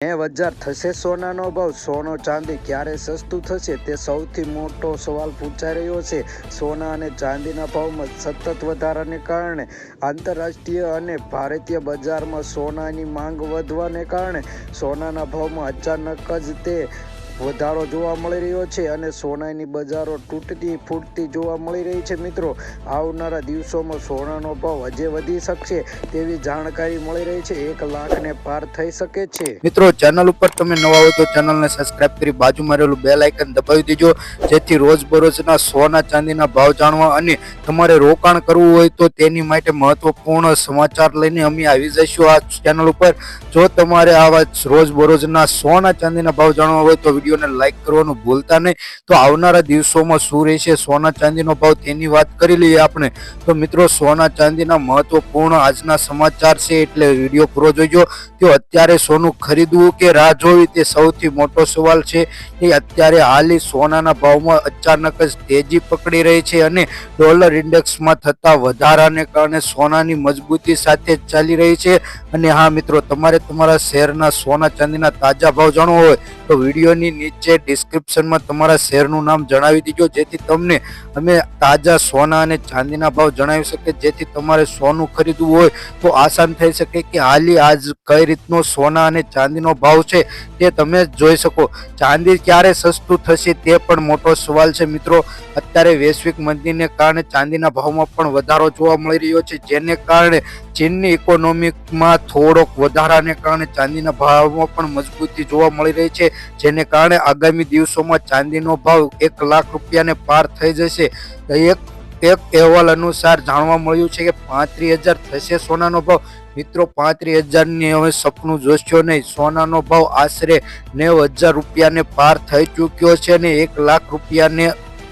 ને હજાર થશે સોનાનો ભાવ. સોનો ચાંદી ક્યારે સસ્તું થશે તે સૌથી મોટો સવાલ પૂછાઈ રહ્યો છે. સોના અને ચાંદીના ભાવમાં સતત વધારાને કારણે આંતરરાષ્ટ્રીય અને ભારતીય બજારમાં સોનાની માંગ વધવાને કારણે સોનાના ભાવમાં અચાનક જ તે વધારો જોવા મળી રહ્યો છે અને સોનાની બજારો તૂટતી ફૂટતી જોવા મળી રહી છે. મિત્રો, આવનારા દિવસોમાં સોનાનો ભાવ હજે વધી શકશે તેવી જાણકારી મળી રહી છે. એક લાખને પાર થઈ શકે છે. મિત્રો, ચેનલ ઉપર તમે નવા હોય તો ચેનલને સબસ્ક્રાઇબ કરી બાજુમાં રહેલું બે લાઇકન દબાવી દેજો. જેથી રોજબરોજના સોના ચાંદીના ભાવ જાણવા અને તમારે રોકાણ કરવું હોય તો તેની માટે મહત્વપૂર્ણ સમાચાર લઈને અમે આવી જઈશું આ ચેનલ ઉપર. જો તમારે આવા રોજબરોજના સોના ચાંદીના ભાવ જાણવા હોય તો વિડીયોને લાઈક કરવાનું ભૂલતા નહીં. તો આવનારા દિવસોમાં શું રહેશે? સોના ચાંદીનો ભાવ તેની વાત કરી લઈએ આપણે. તો મિત્રો, સોના ચાંદીના મહત્વપૂર્ણ આજના સમાચાર છે એટલે વીડિયો પૂરો જોઈજો તો અત્યારે સોનું ખરીદવું કે રાહ જોવી તે સૌથી મોટો સવાલ છે. એ અત્યારે હાલી સોનાના ભાવમાં અચાનક જ તેજી પકડી રહી છે અને ડોલર ઇન્ડેક્સમાં થતા વધારાને કારણે સોનાની મજબૂતી સાથે ચાલી રહી છે. અને હા મિત્રો, તમારે તમારા શહેરના સોના ચાંદીના તાજા ભાવ જાણવો હોય તો વિડીયોની નીચે ડિસ્ક્રિપ્શનમાં તમારા શેરનું નામ જણાવી દીજો, જેથી તમને અમે તાજા સોના અને ચાંદીના ભાવ જણાવી શકીએ. જેથી તમારે સોનું ખરીદવું હોય તો આસાન થઈ શકે કે હાલી આજ કઈ રીતનો સોના અને ચાંદીનો ભાવ છે તે તમે જોઈ શકો. ચાંદી ક્યારે સસ્તું થશે તે પણ મોટો સવાલ છે મિત્રો. અત્યારે વૈશ્વિક મંદીને કારણે ચાંદીના ભાવમાં પણ વધારો જોવા મળી રહ્યો છે, જેને કારણે ચીનની ઇકોનોમિકમાં થોડોક વધારાને કારણે ચાંદીના ભાવમાં પણ મજબૂતી જોવા મળી રહી છે, જેને કારણે આગામી દિવસોમાં ચાંદીનો ભાવ એક લાખ રૂપિયાને પાર થઈ જશે. એક એક અહેવાલ અનુસાર જાણવા મળ્યું છે કે પાંત્રીસ હજાર થશે સોનાનો ભાવ. મિત્રો, પાંત્રીસ હજારની હવે સપનું જોશો નહીં. સોનાનો ભાવ આશરે નેવ હજાર રૂપિયાને પાર થઈ ચૂક્યો છે અને એક લાખ રૂપિયાને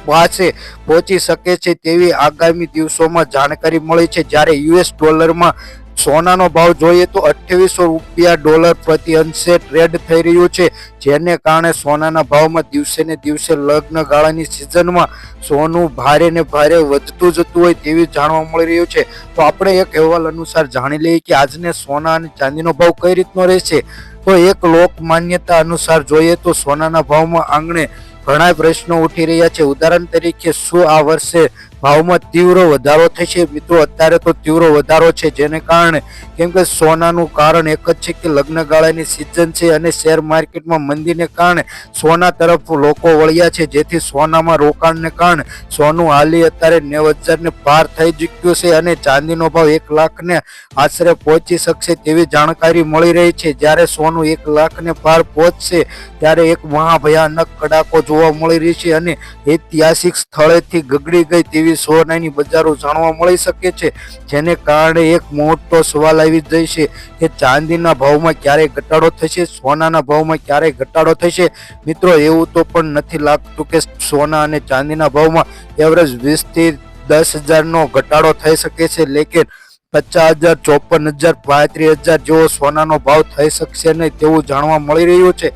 પાસે પહોંચી શકે છે તેવી આગામી દિવસોમાં જાણકારી મળી છે. જ્યારે યુએસ ડોલરમાં સોનાનો ભાવ જોઈએ તો અઠ્યાવીસો રૂપિયા ડોલર પ્રતિ અંશે ટ્રેડ થઈ રહ્યું છે, જેને કારણે સોનાના ભાવમાં દિવસે ને દિવસે લગ્ન ગાળાની સિઝનમાં સોનું ભારે ને ભારે વધતું જતું હોય તેવી જાણવા મળી રહ્યું છે. તો આપણે એક અહેવાલ અનુસાર જાણી લઈએ કે આજને સોના અને ચાંદીનો ભાવ કઈ રીતનો રહેશે? તો એક લોક માન્યતા અનુસાર જોઈએ તો સોનાના ભાવમાં આંગણે ઘણા પ્રશ્નો ઉઠી રહ્યા છે. ઉદાહરણ તરીકે, શું આ વર્ષે ભાવમાં તીવ્ર વધારો થશે? મિત્રો, અત્યારે તો તીવ્ર વધારો છે, જેને કારણે કેમ કે સોનાનું કારણ એક જ છે કે લગ્નગાળાની સિઝન છે અને શેર માર્કેટમાં મંદીને કારણે સોના તરફ લોકો વળ્યા છે. જેથી સોનામાં રોકાણને કારણે સોનું હાલી અત્યારે નેવ હજારને પાર થઈ ચૂક્યું છે અને ચાંદીનો ભાવ એક લાખને આશરે પહોંચી શકશે તેવી જાણકારી મળી રહી છે. જ્યારે સોનું એક લાખને પાર પહોંચશે ત્યારે એક મહાભયાનક કડાકો જોવા મળી રહી છે અને ઐતિહાસિક સ્થળેથી ગગડી ગઈ તેવી સોનાની બજારો જાણવા મળી શકે છે. જેને કારણે એક મોટો સવાલ આવી છે કે ચાંદીના ભાવમાં ક્યારેય ઘટાડો થશે, સોનાના ભાવમાં ક્યારેય ઘટાડો થશે? મિત્રો, એવું તો પણ નથી લાગતું કે સોના અને ચાંદીના ભાવમાં એવરેજ વીસથી દસ હજારનો ઘટાડો થઈ શકે છે. લેકિન પચાસ હજાર, ચોપન હજાર, પાંત્રીસ હજાર જેવો સોનાનો ભાવ થઈ શકશે નહીં તેવું જાણવા મળી રહ્યું છે.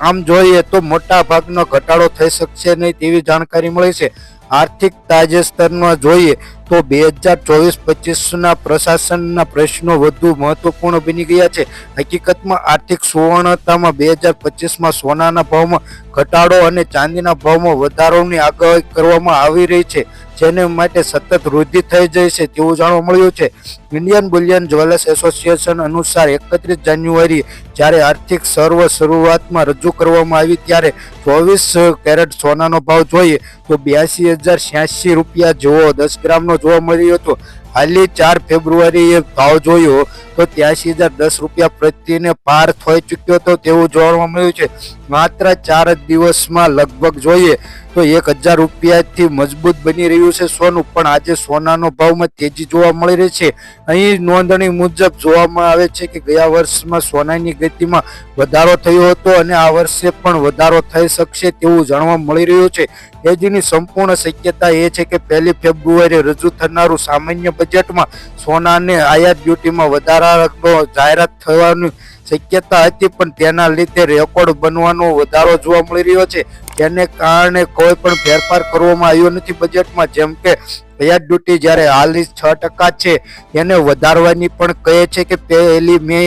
આમ જોઈએ તો મોટા ભાગનો ઘટાડો થઈ શકશે નહીં તેવી જાણકારી મળી છે. આર્થિક તાજેતરમાં જોઈએ તો બે હજાર ચોવીસ પચીસના પ્રશાસનના પ્રશ્નો વધુ મહત્વપૂર્ણ બની ગયા છે. હકીકતમાં આર્થિક સુવર્ણતામાં બે હજાર પચીસમાં સોનાના ભાવમાં ઘટાડો અને ચાંદીના ભાવમાં વધારોની આગાહી કરવામાં આવી રહી છે, જેને માટે સતત વૃદ્ધિ થઈ જાય છે તેવું જાણવા મળ્યું છે. ઇન્ડિયન બુલિયન જ્વેલર્સ એસોસિએશન અનુસાર એકત્રીસ જાન્યુઆરી જ્યારે આર્થિક સર્વ શરૂઆતમાં રજૂ કરવામાં આવી ત્યારે ચોવીસ કેરેટ સોનાનો ભાવ જોઈએ તો બ્યાસી હજાર છ્યાસી રૂપિયા જેવો દસ ગ્રામનો જોવા મળ્યું હતો. હાલની ચાર ફેબ્રુઆરીએ ભાવ જોયો તો ત્યાસી હજાર દસ રૂપિયા પ્રત્યેને પાર થઈ ચૂક્યો હતો તેવું જોવા મળ્યું છે. માત્ર ચાર જ દિવસમાં લગભગ જોઈએ તો એક હજાર રૂપિયાથી મજબૂત બની રહ્યું છે સોનું, પણ આજે સોનાનો ભાવમાં તેજી જોવા મળી રહી છે. અહીં નોંધણી મુજબ જોવામાં આવે છે કે ગયા વર્ષમાં સોનાની ગતિમાં વધારો થયો હતો અને આ વર્ષે પણ વધારો થઈ શકશે તેવું જાણવા મળી રહ્યું છે. તેજીની સંપૂર્ણ શક્યતા એ છે કે પહેલી ફેબ્રુઆરીએ રજૂ થનારું સામાન્ય બજેટમાં સોનાને આયાત ડ્યુટીમાં વધારાનો જાહેરાત થવાની શક્યતા હતી, પણ તેના લીધે રેકોર્ડ બનવાનો વધારો જોવા મળી રહ્યો છે. તેને કારણે કોઈ પણ ફેરફાર કરવામાં આવ્યો નથી બજેટમાં જેમ કે પેજ ડ્યુટી જ્યારે હાલની છ ટકા છે એને વધારવાની પણ કહે છે કે પહેલી મે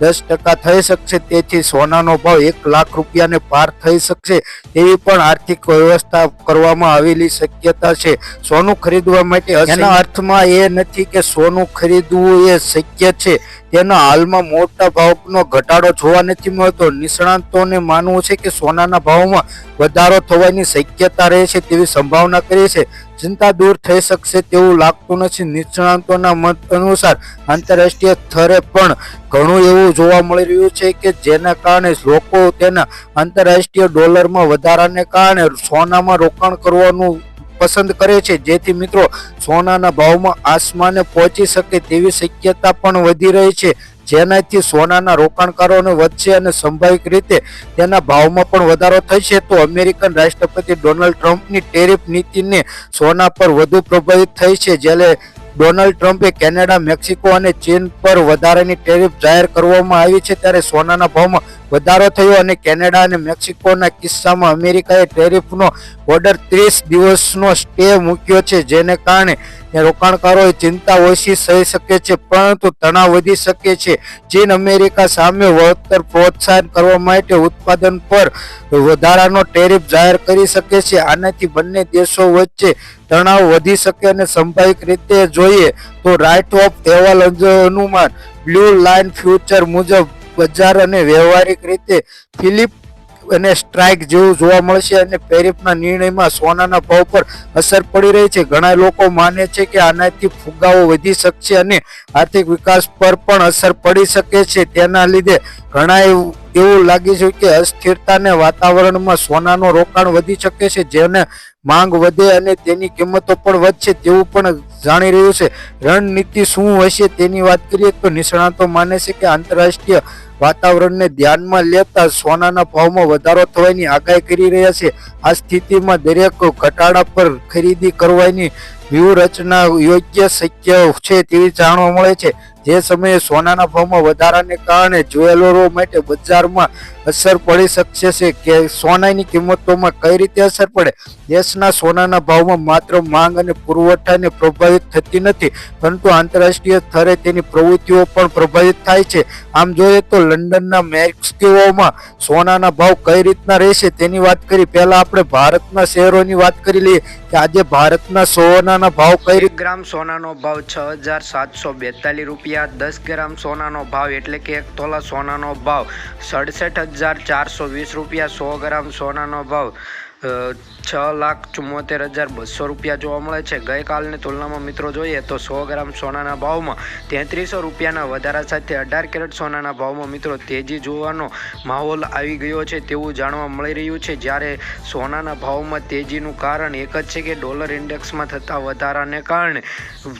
દસ ટકા થઈ શકશે તેથી સોનાનો ભાવ એક લાખ રૂપિયાને પાર થઈ શકશે તેવી પણ આર્થિક વ્યવસ્થા કરવામાં આવેલી શક્યતા છે. સોનું ખરીદવા માટે એના અર્થમાં એ નથી કે સોનું ખરીદવું એ શક્ય છે. તેના હાલમાં મોટા ભાવનો ઘટાડો જોવા નથી મળતો. નિષ્ણાંતોને માનવું છે કે સોનાના ભાવમાં વધારો થવાની શક્યતા રહે છે તેવી સંભાવના કરી છે. ચિંતા દૂર થઈ શકશે તેવું લાગતું નથી. નિષ્ણાંતોના મત અનુસાર આંતરરાષ્ટ્રીય સ્તરે પણ ઘણું એવું જોવા મળી રહ્યું છે કે જેના કારણે લોકો તેના આંતરરાષ્ટ્રીય ડોલરમાં વધારાને કારણે સોનામાં રોકાણ કરવાનું પસંદ કરે છે. જેથી મિત્રો, સોનાના ભાવમાં આસમાને પહોંચી શકે તેવી શક્યતા પણ વધી રહી છે. જેનાથી સોનાના રોકાણકારોને વધશે અને સંભાવિક રીતે તેના ભાવમાં પણ વધારો થશે, તો અમેરિકન રાષ્ટ્રપતિ ડોનાલ્ડ ટ્રમ્પની ટેરિફ નીતિને સોના પર વધુ પ્રભાવિત થઈ છે. જ્યારે ડોનાલ્ડ ટ્રમ્પે કેનેડા, મેક્સિકો અને ચીન પર વધારાની ટેરિફ જાહેર કરવામાં આવી છે, ત્યારે સોનાના ભાવમાં વધારો થયો અને કેનેડા અને મેક્સિકોના કિસ્સામાં અમેરિકાએ ટેરિફનો ઓર્ડર ત્રીસ દિવસનો સ્ટે મૂક્યો છે, જેને કારણે રોકાણકારોએ ચિંતા ઓછી થઈ શકે છે, પરંતુ તણાવ વધી શકે છે. ચીન અમેરિકા સામે વળતર પ્રોત્સાહન કરવા માટે ઉત્પાદન પર વધારાનો ટેરિફ જાહેર કરી શકે છે. આનાથી બંને દેશો વચ્ચે તણાવ વધી શકે અને સંભાવિક રીતે જોઈએ તો રાઇટ ઓફ અહેવાલ અનુમાન બ્લુ લાઇન ફ્યુચર મુજબ બજાર અને વ્યવહારિક રીતે ફિલિપ અને સ્ટ્રાઇક જેવું જોવા મળશે અને પેરિફના નિર્ણયમાં સોનાના ભાવ પર અસર પડી રહી છે. ઘણા લોકો માને છે કે આનાથી ફુગાવો વધી શકશે અને આર્થિક વિકાસ પર પણ અસર પડી શકે છે. તેના લીધે ઘણા એવું લાગે છે કે અસ્થિરતાને વાતાવરણમાં સોનાનું રોકાણ વધી શકે છે, જેને માંગ વધે અને તેની કિંમતો પણ વધશે તેવું પણ જાણી રહ્યું છે. રણનીતિ શું હશે તેની વાત કરીએ તો નિષ્ણાતો માને છે કે આંતરરાષ્ટ્રીય વાતાવરણને ધ્યાનમાં લેતા સોનાના ભાવમાં વધારો થવાની આગાહી કરી રહ્યા છે. આ સ્થિતિમાં દરેક ઘટાડા પર ખરીદી કરવાની વ્યૂહરચના યોગ્ય શક્ય છે તેવી જાણવા મળે છે. જે સમયે સોનાના ભાવમાં વધારાને કારણે જ્વેલરો માટે બજારમાં અસર પડી શકશે છે કે સોનાની કિંમતોમાં કઈ રીતે અસર પડે? દેશના સોનાના ભાવમાં માત્ર માંગ અને પુરવઠાને પ્રભાવિત થતી નથી, પરંતુ આંતરરાષ્ટ્રીય સ્તરે તેની પ્રવૃત્તિઓ પણ પ્રભાવિત થાય છે. આમ જોઈએ તો લંડનના મેક્સિકોમાં સોનાના ભાવ કઈ રીતના રહેશે તેની વાત કરી. પહેલાં આપણે ભારતના શહેરોની વાત કરી લઈએ કે આજે ભારતના સોનાના ભાવ કઈ ગ્રામ સોનાનો ભાવ છ હજાર સાતસો બેતાલીસ રૂપિયા દસ ગ્રામ સોનાનો ભાવ એટલે કે એક તોલા સોનાનો ભાવ સડસઠ હજાર ચારસો વીસ રૂપિયા સો ગ્રામ સોનાનો ભાવ છ લાખ ચુમ્મોતેર હજાર બસો રૂપિયા જોવા મળે છે. ગઈકાલની તુલનામાં મિત્રો જોઈએ તો સો ગ્રામ સોનાના ભાવમાં તેત્રીસો રૂપિયાના વધારા સાથે અઢાર કેરેટ સોનાના ભાવમાં મિત્રો તેજી જોવાનો માહોલ આવી ગયો છે તેવું જાણવા મળી રહ્યું છે. જ્યારે સોનાના ભાવમાં તેજીનું કારણ એક જ છે કે ડોલર ઇન્ડેક્સમાં થતા વધારાને કારણે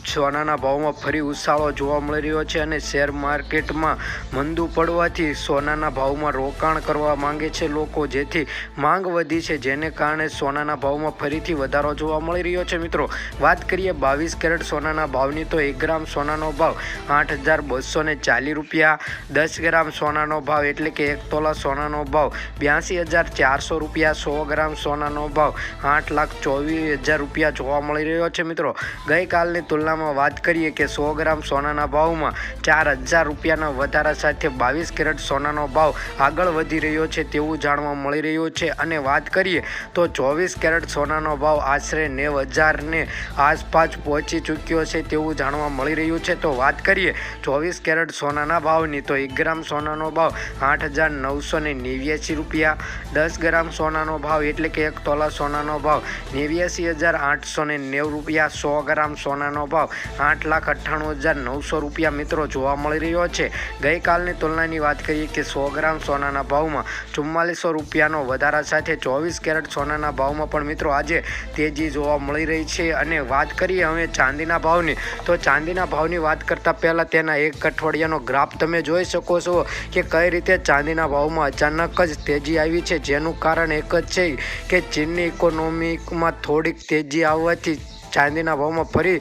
સોનાના ભાવમાં ફરી ઉછાળો જોવા મળી રહ્યો છે અને શેર માર્કેટમાં મંદુ પડવાથી સોનાના ભાવમાં રોકાણ કરવા માંગે છે લોકો જેથી માંગ વધી છે, જેને કારણે સોનાના ભાવમાં ફરીથી વધારો જોવા મળી રહ્યો છે મિત્રો. વાત કરીએ બાવીસ કેરેટ સોનાના ભાવની તો એક ગ્રામ સોનાનો ભાવ આઠ હજાર બસો ને ચાલીસ રૂપિયા, દસ ગ્રામ સોનાનો ભાવ એટલે કે એક તોલા સોનાનો ભાવ બ્યાસી હજાર ચારસો રૂપિયા, સો ગ્રામ સોનાનો ભાવ આઠ લાખ ચોવીસ હજાર રૂપિયા જોવા મળી રહ્યો છે મિત્રો. ગઈકાલની તુલનામાં વાત કરીએ કે સો ગ્રામ સોનાના ભાવમાં ચાર હજાર રૂપિયાના વધારા સાથે બાવીસ કેરેટ સોનાનો ભાવ આગળ વધી રહ્યો છે તેવું જાણવા મળી રહ્યું છે. અને વાત કરીએ તો ચોવીસ કેરેટ સોનાનો ભાવ આશરે નેવ હજારને આસપાસ પહોંચી ચૂક્યો છે તેવું જાણવા મળી રહ્યું છે. તો વાત કરીએ, ચોવીસ કેરેટ સોનાના ભાવની, તો એક ગ્રામ સોનાનો ભાવ આઠ હજાર નવસો ને નેવ્યાસી રૂપિયા, દસ ગ્રામ સોનાનો ભાવ એટલે કે એક તોલા સોનાનો ભાવ નેવ્યાસી હજાર આઠસો ને નેવું રૂપિયા, સો ગ્રામ સોનાનો ભાવ આઠ લાખ અઠ્ઠાણું હજાર નવસો રૂપિયા મિત્રો જોવા મળી રહ્યો છે. ગઈકાલની તુલનાની વાત કરીએ કે સો ગ્રામ સોનાના ભાવમાં ચુમ્માલીસો રૂપિયાનો વધારા સાથે ચોવીસ કેરેટ સોનાના ભાવમાં પણ મિત્રો આજે તેજી જોવા મળી રહી છે અને વાત કરીએ હવે ચાંદીના ભાવની, તો ચાંદીના ભાવની વાત કરતાં પહેલાં તેના એક અઠવાડિયાનો ગ્રાફ તમે જોઈ શકો છો કે કઈ રીતે ચાંદીના ભાવમાં અચાનક જ તેજી આવી છે. જેનું કારણ એક જ છે કે ચીનની ઇકોનોમીમાં થોડીક તેજી આવવાથી ચાંદીના ભાવમાં ફરી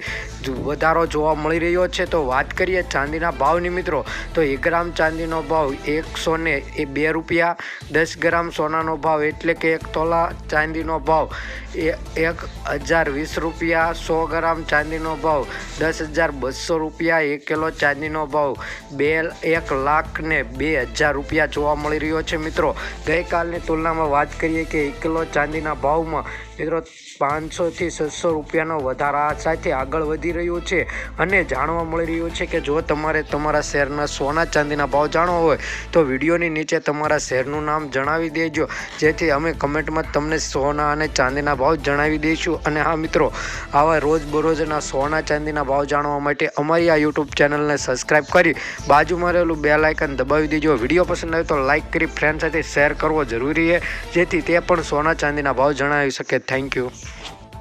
વધારો જોવા મળી રહ્યો છે. તો વાત કરીએ ચાંદીના ભાવની મિત્રો, તો એક ગ્રામ ચાંદીનો ભાવ એકસો ને એ બે રૂપિયા, દસ ગ્રામ સોનાનો ભાવ એટલે કે એક તોલા ચાંદીનો ભાવ એ એક હજાર વીસ રૂપિયા, સો ગ્રામ ચાંદીનો ભાવ દસ હજાર બસો રૂપિયા, એક કિલો ચાંદીનો ભાવ બે એક લાખ ને બે હજાર રૂપિયા જોવા મળી રહ્યો છે મિત્રો. ગઈકાલની તુલનામાં વાત કરીએ કે એક કિલો ચાંદીના ભાવમાં મિત્રો પાંચસોથી છસો રૂપિયાનો વધારા સાથે આગળ વધી રહ્યું છે અને જાણવા મળી રહ્યું છે કે જો તમારે તમારા શહેરના સોના ચાંદીના ભાવ જાણવા હોય તો વિડીયોની નીચે તમારા શહેરનું નામ જણાવી દેજો. જેથી અમે કમેન્ટમાં તમને સોના અને ચાંદીના ભાવ જણાવી દઈશું. અને હા મિત્રો, આવા રોજબરોજના સોના ચાંદીના ભાવ જાણવા માટે અમારી આ યુટ્યુબ ચેનલને સબસ્ક્રાઈબ કરી બાજુમાં રહેલું બે લાઇકન દબાવી દેજો. વીડિયો પસંદ આવે તો લાઇક કરી ફ્રેન્ડ સાથે શેર કરવો જરૂરી છે. જેથી તે પણ સોના ચાંદીના ભાવ જણાવી શકે. Thank you